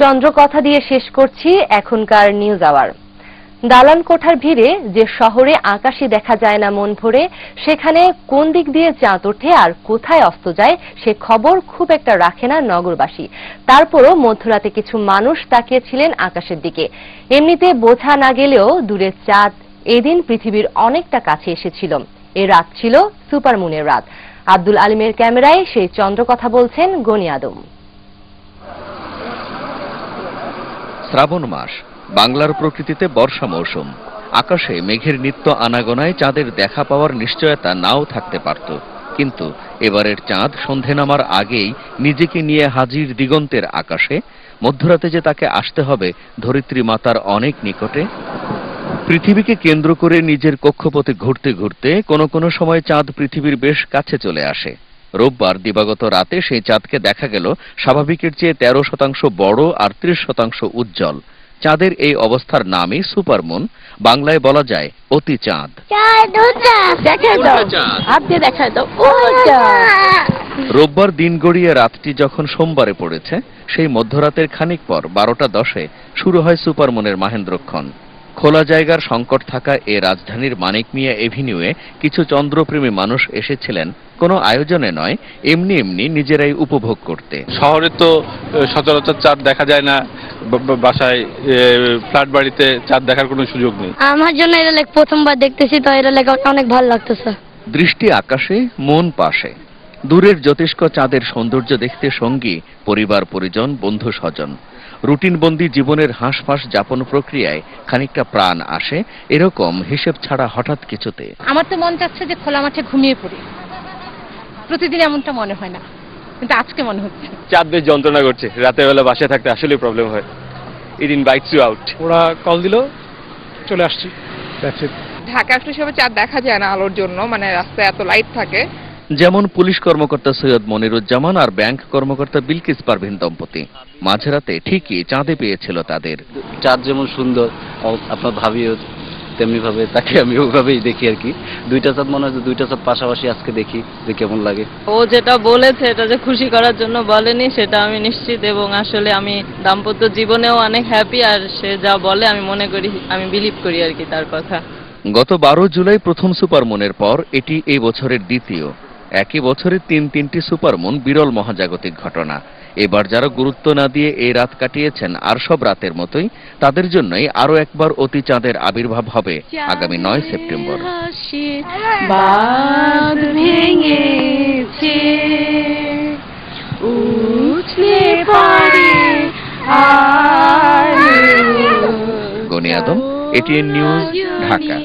চন্দ্র কথা দিয়ে শেষ করছি এখনকার নিউজ আওয়ার দালান কোঠার ভিড়ে যে শহরে আকাশে দেখা যায় না মন ভরে, সেখানে কোন দিক দিয়ে চাঁদ ওঠে আর কোথায় অস্ত যায়, সে খবর খুব একটা রাখে না নগরবাসী। তারপরও মধ্যরাতে কিছু মানুষ তাকিয়েছিলেন আকাশের দিকে। এমনিতে বোঝা না গেলেও দূরের চাঁদ এদিন পৃথিবীর অনেকটা কাছে এসেছিল। এ রাত ছিল সুপারমুনের রাত। আব্দুল আলিমের ক্যামেরায় সেই চন্দ্র কথা বলছেন গনি আদম। শ্রাবণ মাস, বাংলার প্রকৃতিতে বর্ষা মৌসুম। আকাশে মেঘের নিত্য আনাগোনায় চাঁদের দেখা পাওয়ার নিশ্চয়তা নাও থাকতে পারত। কিন্তু এবারের চাঁদ সন্ধে নামার আগেই নিজেকে নিয়ে হাজির দিগন্তের আকাশে, মধ্যরাতে যে তাকে আসতে হবে ধরিত্রী মাতার অনেক নিকটে। পৃথিবীকে কেন্দ্র করে নিজের কক্ষপথে ঘুরতে ঘুরতে কোনো কোনো সময় চাঁদ পৃথিবীর বেশ কাছে চলে আসে। রোববার দিবাগত রাতে সেই চাঁদকে দেখা গেল স্বাভাবিকের চেয়ে তেরো শতাংশ বড় আর ত্রিশ শতাংশ উজ্জ্বল। চাঁদের এই অবস্থার নামই সুপারমুন। বাংলায় বলা যায় অতি চাঁদ। রোববার দিন গড়িয়ে রাতটি যখন সোমবারে পড়েছে সেই মধ্যরাতের খানিক পর বারোটা দশে শুরু হয় সুপারমুনের মাহেন্দ্রক্ষণ। খোলা জায়গার সংকট থাকা এ রাজধানীর মানিক মিয়া এভিনিউয়ে কিছু চন্দ্রপ্রেমী মানুষ এসেছিলেন। কোনো আয়োজনে নয় এমনি এমনি নিজেরাই উপভোগ করতে। শহরে তো সচরাচর চাঁদ দেখা যায় না বাসায় ফ্ল্যাট বাড়িতে চাঁদ দেখার কোনো সুযোগ নেই। আমার জন্য এটা লেখ প্রথমবার দেখতেছি তো এটা লেখা অনেক ভালো লাগতেছে। দৃষ্টি আকাশে মন পাশে। দূরের জ্যোতিষ্ক চাঁদের সৌন্দর্য দেখতে সঙ্গী পরিবার পরিজন বন্ধু স্বজন রুটিনবন্দি জীবনের হাঁসফাঁস যাপন প্রক্রিয়ায় খানিকটা প্রাণ আসে এরকম হিসেব ছাড়া হঠাৎ কিছুতে। আমার তো মন চাচ্ছে যে খোলা মাঠে ঘুমিয়ে পড়ি। প্রতিদিন এমনটা মনে হয় না কিন্তু আজকে মনে হচ্ছে। চাঁদ বেশ যন্ত্রণা করছে রাতের বেলা বাসায় থাকতে আসলে প্রবলেম হয়। ইট ইনভাইটস ইউ আউট ওরা কল দিল চলে আসছি. ঢাকা আসলে সেভাবে চাঁদ দেখা যায় না আলোর জন্য মানে রাস্তায় এত লাইট থাকে। যেমন পুলিশ কর্মকর্তা সৈয়দ মনিরুজ্জামান আর ব্যাংক কর্মকর্তা বিলকিস পারভিন দম্পতি। মাঝরাতে ঠিকই চাঁদে পেয়েছিল তাদের। চাঁদ যেমন সুন্দর আপনার ভাবিও তেমনি ভাবে তাকে আমি ওইভাবেই দেখি আর কি। দুইটা চাঁদ মনে হয় দুইটা চাঁদ পাশাপাশি আজকে দেখি যে কেমন লাগে। ও যেটা বলেছে এটা যে খুশি করার জন্য বলেনি সেটা আমি নিশ্চিত এবং আসলে আমি দাম্পত্য জীবনেও অনেক হ্যাপি আর সে যা বলে আমি মনে করি আমি বিলিভ করি আর কি তার কথা। গত বারো জুলাই প্রথম সুপারমুনের পর এটি এই বছরের দ্বিতীয়। একই বছরে তিন তিনটি সুপারমুন বিরল মহাজাগতিক ঘটনা। এবার যারা গুরুত্ব না দিয়ে এই রাত কাটিয়েছেন আর সব রাতের মতোই তাদের জন্যই আরও একবার অতি চাঁদের আবির্ভাব হবে আগামী নয় September. Gani Adam ATN news Dhaka.